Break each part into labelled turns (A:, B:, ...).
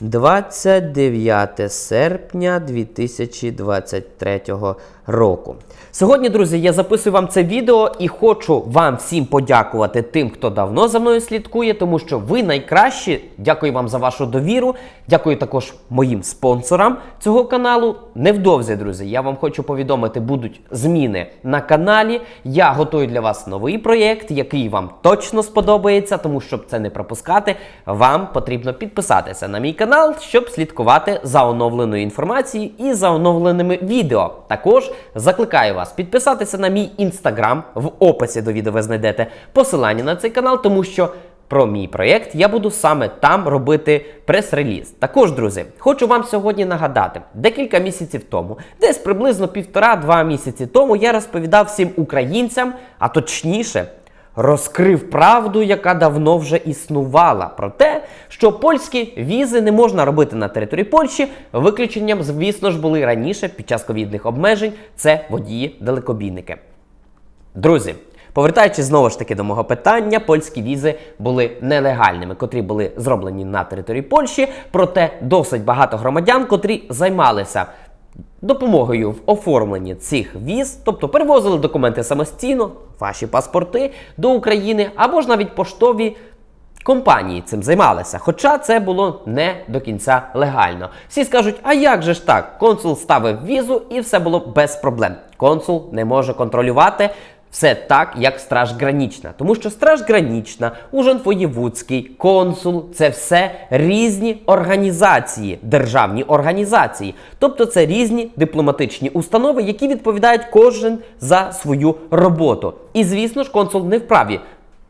A: 29 серпня 2023 року. Сьогодні, друзі, я записую вам це відео і хочу вам всім подякувати тим, хто давно за мною слідкує, тому що ви найкращі. Дякую вам за вашу довіру. Дякую також моїм спонсорам цього каналу. Невдовзі, друзі, я вам хочу повідомити, будуть зміни на каналі. Я готую для вас новий проєкт, який вам точно сподобається, тому щоб це не пропускати, вам потрібно підписатися на мій канал, щоб слідкувати за оновленою інформацією і за оновленими відео. Також закликаю вас підписатися на мій інстаграм. В описі до відео ви знайдете посилання на цей канал, тому що. Про мій проєкт я буду саме там робити прес-реліз. Також, друзі, хочу вам сьогодні нагадати, декілька місяців тому, десь приблизно півтора-два місяці тому, я розповідав всім українцям, а точніше, розкрив правду, яка давно вже існувала, про те, що польські візи не можна робити на території Польщі. Виключенням, звісно ж, були раніше під час ковідних обмежень. Це водії-далекобійники. Друзі, повертаючись знову ж таки до мого питання, польські візи були нелегальними, котрі були зроблені на території Польщі. Проте досить багато громадян, котрі займалися допомогою в оформленні цих віз, тобто перевозили документи самостійно, ваші паспорти до України або ж навіть поштові. Компанії цим займалися, хоча це було не до кінця легально. Всі скажуть, а як же ж так? Консул ставив візу і все було без проблем. Консул не може контролювати все так, як страж гранічна. Тому що страж гранічна, ужин воєвудський, консул це все різні організації, державні організації. Тобто це різні дипломатичні установи, які відповідають кожен за свою роботу. І звісно ж, консул не вправі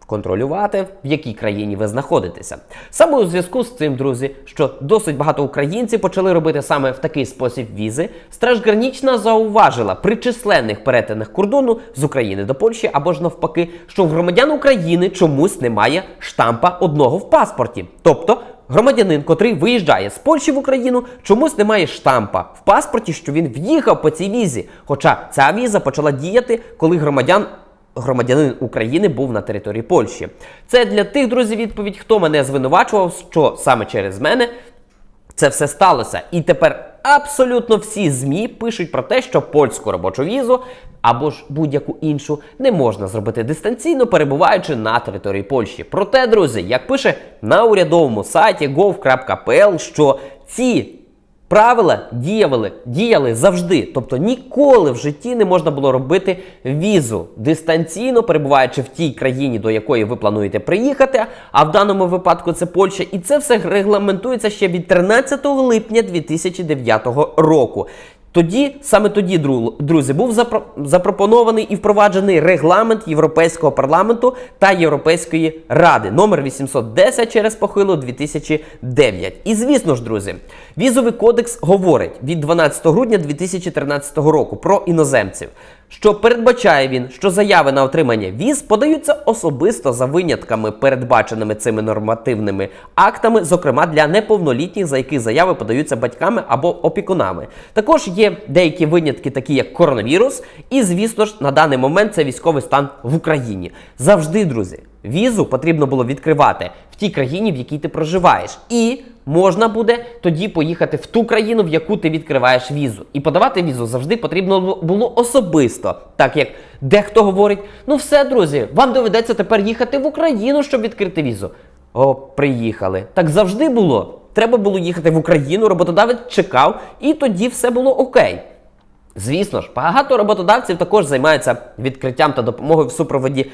A: контролювати, в якій країні ви знаходитеся. Саме у зв'язку з цим, друзі, що досить багато українців почали робити саме в такий спосіб візи, Страж Гранічна зауважила при численних перетинах кордону з України до Польщі або ж навпаки, що в громадян України чомусь немає штампа одного в паспорті. Тобто Громадянин, котрий виїжджає з Польщі в Україну, чомусь не має штампа в паспорті, що він в'їхав по цій візі. Хоча ця віза почала діяти, коли громадян громадянин України був на території Польщі. Це для тих друзів відповідь, хто мене звинувачував, що саме через мене це все сталося. І тепер абсолютно всі ЗМІ пишуть про те, що польську робочу візу або ж будь-яку іншу не можна зробити дистанційно, перебуваючи на території Польщі. Проте, друзі, як пише на урядовому сайті gov.pl, що ці Правила діяли, діяли завжди, тобто ніколи в житті не можна було робити візу дистанційно, перебуваючи в тій країні, до якої ви плануєте приїхати. А в даному випадку це Польща, і це все регламентується ще від 13 липня 2009 року. Тоді, саме тоді, друзі, був запро запропонований і впроваджений регламент Європейського парламенту та Європейської ради номер 810 через похилу 2009. І звісно ж, друзі, візовий кодекс говорить від 12 грудня 2013 року про іноземців що передбачає він, що заяви на отримання віз подаються особисто за винятками, передбаченими цими нормативними актами, зокрема для неповнолітніх, за які заяви подаються батьками або опікунами. Також є деякі винятки, такі як коронавірус, і, звісно ж, на даний момент це військовий стан в Україні. Завжди, друзі. Візу потрібно було відкривати в тій країні, в якій ти проживаєш, і можна буде тоді поїхати в ту країну, в яку ти відкриваєш візу. І подавати візу завжди потрібно було особисто, так як дехто говорить: ну все, друзі, вам доведеться тепер їхати в Україну, щоб відкрити візу. О, приїхали. Так завжди було. Треба було їхати в Україну, роботодавець чекав, і тоді все було окей. Звісно ж, багато роботодавців також займаються відкриттям та допомогою в супроводі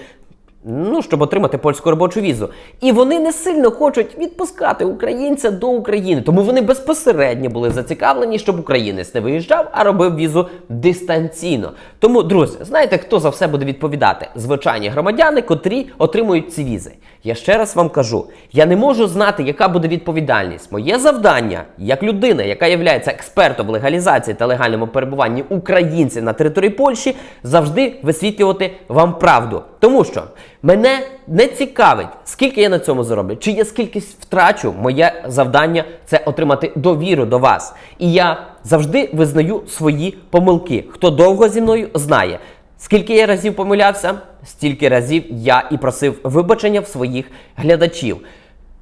A: Ну, щоб отримати польську робочу візу. І вони не сильно хочуть відпускати українця до України, тому вони безпосередньо були зацікавлені, щоб українець не виїжджав, а робив візу дистанційно. Тому, друзі, знаєте, хто за все буде відповідати? Звичайні громадяни, котрі отримують ці візи. Я ще раз вам кажу: я не можу знати, яка буде відповідальність. Моє завдання, як людина, яка є експертом в легалізації та легальному перебуванні українців на території Польщі, завжди висвітлювати вам правду. Тому що мене не цікавить, скільки я на цьому зароблю, чи я скільки втрачу. Моє завдання це отримати довіру до вас. І я завжди визнаю свої помилки. Хто довго зі мною знає. Скільки я разів помилявся, стільки разів я і просив вибачення в своїх глядачів.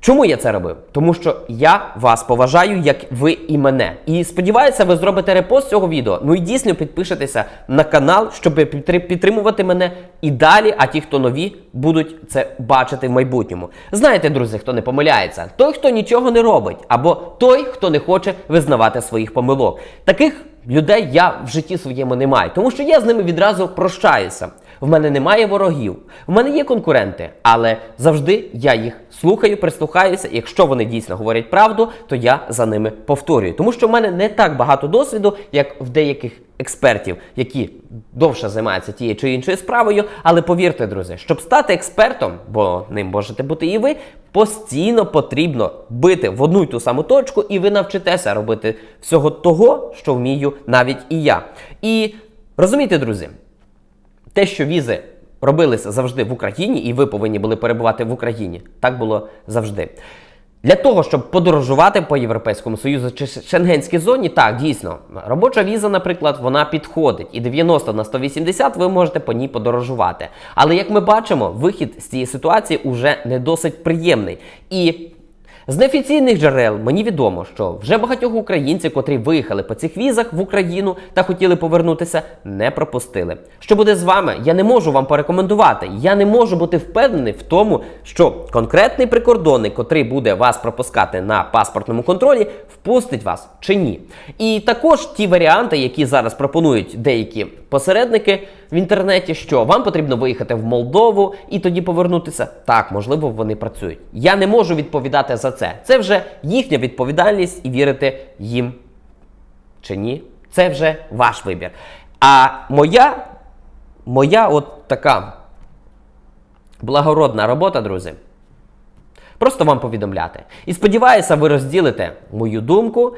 A: Чому я це робив? Тому що я вас поважаю, як ви і мене. І сподіваюся, ви зробите репост цього відео. Ну і дійсно підпишетеся на канал, щоб підтримувати мене і далі. А ті, хто нові, будуть це бачити в майбутньому. Знаєте, друзі, хто не помиляється, той, хто нічого не робить, або той, хто не хоче визнавати своїх помилок. Таких людей я в житті своєму не маю, тому що я з ними відразу прощаюся. В мене немає ворогів, в мене є конкуренти, але завжди я їх слухаю, прислухаюся. І якщо вони дійсно говорять правду, то я за ними повторюю. Тому що в мене не так багато досвіду, як в деяких експертів, які довше займаються тією чи іншою справою. Але повірте, друзі, щоб стати експертом, бо ним можете бути і ви, постійно потрібно бити в одну й ту саму точку, і ви навчитеся робити всього того, що вмію навіть і я. І розумієте, друзі. Те, що візи робилися завжди в Україні, і ви повинні були перебувати в Україні, так було завжди. Для того, щоб подорожувати по Європейському Союзу чи Шенгенській зоні, так, дійсно, робоча віза, наприклад, вона підходить. І 90 на 180 ви можете по ній подорожувати. Але як ми бачимо, вихід з цієї ситуації уже не досить приємний. І з неофіційних джерел мені відомо, що вже багатьох українців, котрі виїхали по цих візах в Україну та хотіли повернутися, не пропустили. Що буде з вами? Я не можу вам порекомендувати. Я не можу бути впевнений в тому, що конкретний прикордонник, котрий буде вас пропускати на паспортному контролі, впустить вас чи ні. І також ті варіанти, які зараз пропонують деякі посередники в інтернеті, що вам потрібно виїхати в Молдову і тоді повернутися. Так, можливо, вони працюють. Я не можу відповідати за це. Це вже їхня відповідальність і вірити їм чи ні. Це вже ваш вибір. А моя, моя от така благородна робота, друзі. Просто вам повідомляти. І сподіваюся, ви розділите мою думку.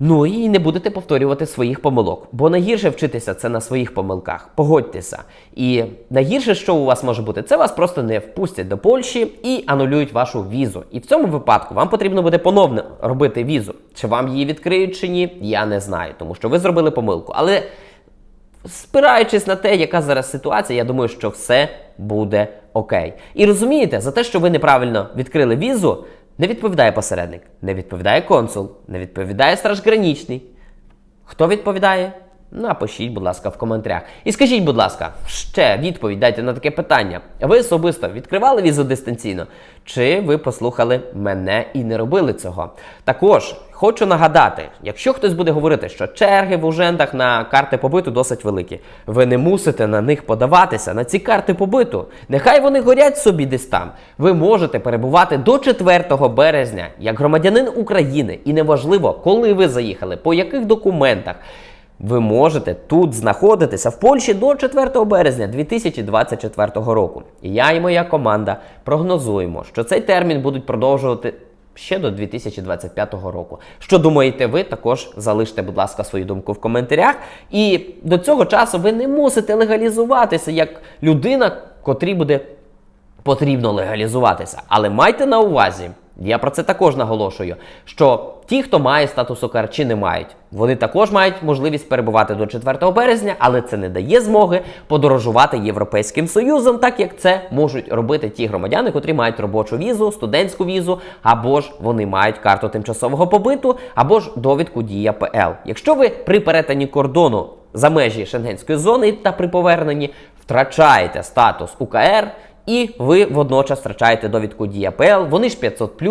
A: Ну і не будете повторювати своїх помилок. Бо найгірше вчитися це на своїх помилках. Погодьтеся. І найгірше, що у вас може бути, це вас просто не впустять до Польщі і анулюють вашу візу. І в цьому випадку вам потрібно буде поновно робити візу. Чи вам її відкриють чи ні, я не знаю, тому що ви зробили помилку. Але спираючись на те, яка зараз ситуація, я думаю, що все буде окей. І розумієте, за те, що ви неправильно відкрили візу, не відповідає посередник, не відповідає консул, не відповідає стражгранічний. Хто відповідає? Напишіть, будь ласка, в коментарях. І скажіть, будь ласка, ще відповідь дайте на таке питання. Ви особисто відкривали візу дистанційно? Чи ви послухали мене і не робили цього? Також хочу нагадати, якщо хтось буде говорити, що черги в ужендах на карти побиту досить великі, ви не мусите на них подаватися, на ці карти побиту. Нехай вони горять собі десь там. Ви можете перебувати до 4 березня як громадянин України, і неважливо, коли ви заїхали, по яких документах. Ви можете тут знаходитися в Польщі до 4 березня 2024 року. І я і моя команда прогнозуємо, що цей термін будуть продовжувати ще до 2025 року. Що думаєте ви? Також залиште, будь ласка, свою думку в коментарях. І до цього часу ви не мусите легалізуватися як людина, котрій буде потрібно легалізуватися. Але майте на увазі, я про це також наголошую, що ті, хто має статус ОКР чи не мають, вони також мають можливість перебувати до 4 березня, але це не дає змоги подорожувати Європейським Союзом, так як це можуть робити ті громадяни, котрі мають робочу візу, студентську візу, або ж вони мають карту тимчасового побиту, або ж довідку Дія ПЛ. Якщо ви при перетині кордону за межі шенгенської зони та при поверненні втрачаєте статус УКР, і ви водночас втрачаєте довідку ПЛ, вони ж 500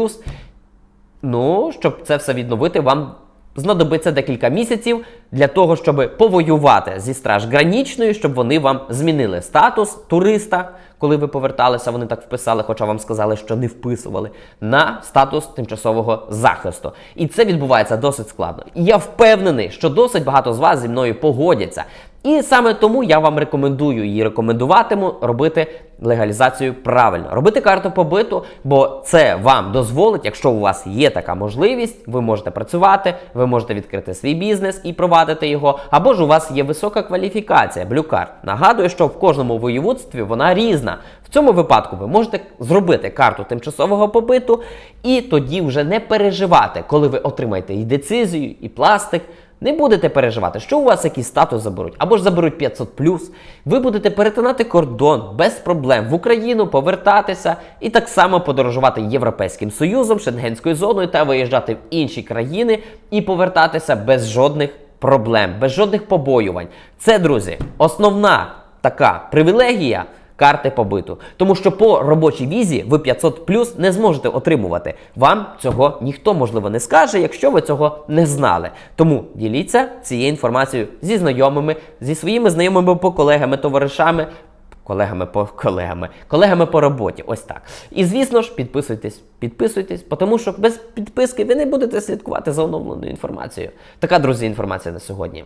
A: Ну, щоб це все відновити, вам знадобиться декілька місяців для того, щоб повоювати зі страж гранічною, щоб вони вам змінили статус туриста, коли ви поверталися, вони так вписали, хоча вам сказали, що не вписували, на статус тимчасового захисту. І це відбувається досить складно. І я впевнений, що досить багато з вас зі мною погодяться. І саме тому я вам рекомендую і рекомендуватиму робити легалізацію правильно, робити карту побиту, бо це вам дозволить, якщо у вас є така можливість, ви можете працювати, ви можете відкрити свій бізнес і провадити його, або ж у вас є висока кваліфікація, блюкарт. Нагадую, що в кожному воєводстві вона різна. В цьому випадку ви можете зробити карту тимчасового побиту і тоді вже не переживати, коли ви отримаєте і децизію, і пластик. Не будете переживати, що у вас якийсь статус заберуть, або ж заберуть 500 Ви будете перетинати кордон без проблем в Україну, повертатися і так само подорожувати Європейським Союзом, Шенгенською зоною та виїжджати в інші країни і повертатися без жодних проблем, без жодних побоювань. Це, друзі, основна така привілегія карти побиту. Тому що по робочій візі ви 500 плюс не зможете отримувати. Вам цього ніхто можливо не скаже, якщо ви цього не знали. Тому діліться цією інформацією зі знайомими, зі своїми знайомими по колегами, товаришами. Колегами по колегами, колегами по роботі, ось так. І звісно ж, підписуйтесь, підписуйтесь, тому що без підписки ви не будете слідкувати за оновленою інформацією. Така, друзі, інформація на сьогодні.